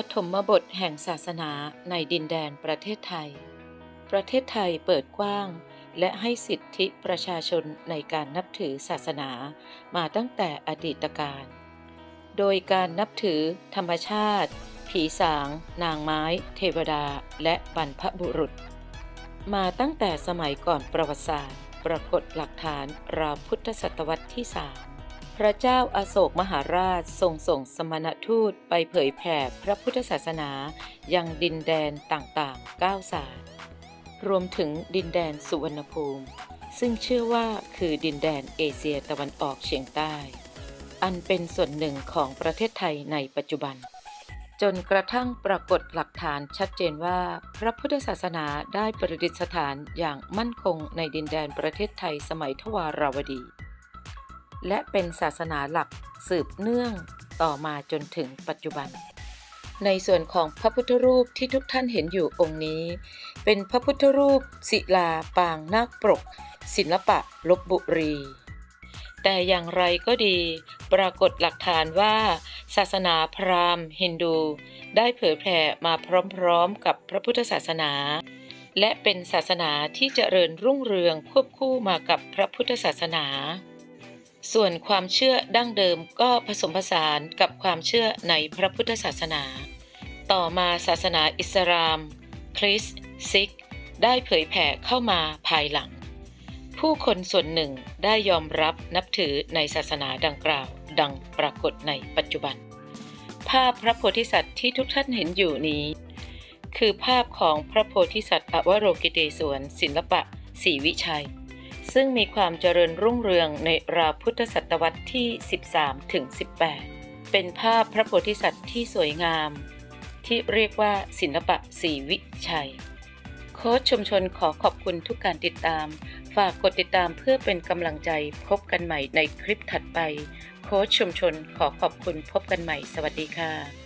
ปฐมบทแห่งศาสนาในดินแดนประเทศไทย ประเทศไทยเปิดกว้าง และให้สิทธิประชาชนในการนับถือศาสนามาตั้งแต่อดีตการ โดยการนับถือธรรมชาติ ผีสาง นางไม้ เทวดา และบรรพบุรุษ มาตั้งแต่สมัยก่อนประวัติศาสตร์ ปรากฏหลักฐานราวพุทธศตวรรษที่สาม พระเจ้าอาโศกมหาราชทรงส่งสมณทูตไปเผยแผ่พระพุทธศาสนายังดินแดนต่างๆ9ศาสตร์รวมถึงดินแดนสุวรรณภูมิ ซึ่งเชื่อว่าคือดินแดนเอเชียตะวันออกเฉียงใต้ อันเป็นส่วนหนึ่งของประเทศไทยในปัจจุบัน จนกระทั่งปรากฏหลักฐานชัดเจนว่าพระพุทธศาสนาได้ประดิษฐานอย่างมั่นคงในดินแดนประเทศไทยสมัยทวาราวดี และเป็นศาสนาหลักสืบเนื่องต่อมาจนถึงปัจจุบัน ในส่วนของพระพุทธรูปที่ทุกท่านเห็นอยู่องค์นี้ เป็นพระพุทธรูป ศิลาปางนาคปรก ศิลปะลบบุรี แต่อย่างไรก็ดี ปรากฏหลักฐานว่า ศาสนาพราหมณ์ ฮินดู ได้เผยแผ่มาพร้อมๆ กับพระพุทธศาสนาและเป็นศาสนาที่เจริญรุ่งเรืองควบคู่มากับพระพุทธศาสนา ส่วนความเชื่อดั้งเดิมก็ผสมผสานกับความเชื่อในพระพุทธศาสนา ต่อมาศาสนาอิสลาม คริสต์ซิก ได้เผยแผ่เข้ามาภายหลัง ผู้คนส่วนหนึ่งได้ยอมรับนับถือในศาสนาดังกล่าว ดังปรากฏในปัจจุบัน ภาพพระโพธิสัตว์ที่ทุกท่านเห็นอยู่นี้ คือภาพของพระโพธิสัตว์อวโรกิเตศวรศิลปะศรีวิชัย ซึ่งมีความเจริญรุ่งเรืองในราวพุทธศตวรรษที่ 13ถึง18 เป็นภาพพระโพธิสัตว์ที่สวยงาม ที่เรียกว่าศิลปะศรีวิชัย โค้ชชุมชนขอขอบคุณทุกการติดตาม ฝากกดติดตามเพื่อเป็นกำลังใจพบกันใหม่ในคลิปถัดไป โค้ชชุมชนขอขอบคุณพบกันใหม่ สวัสดีค่ะ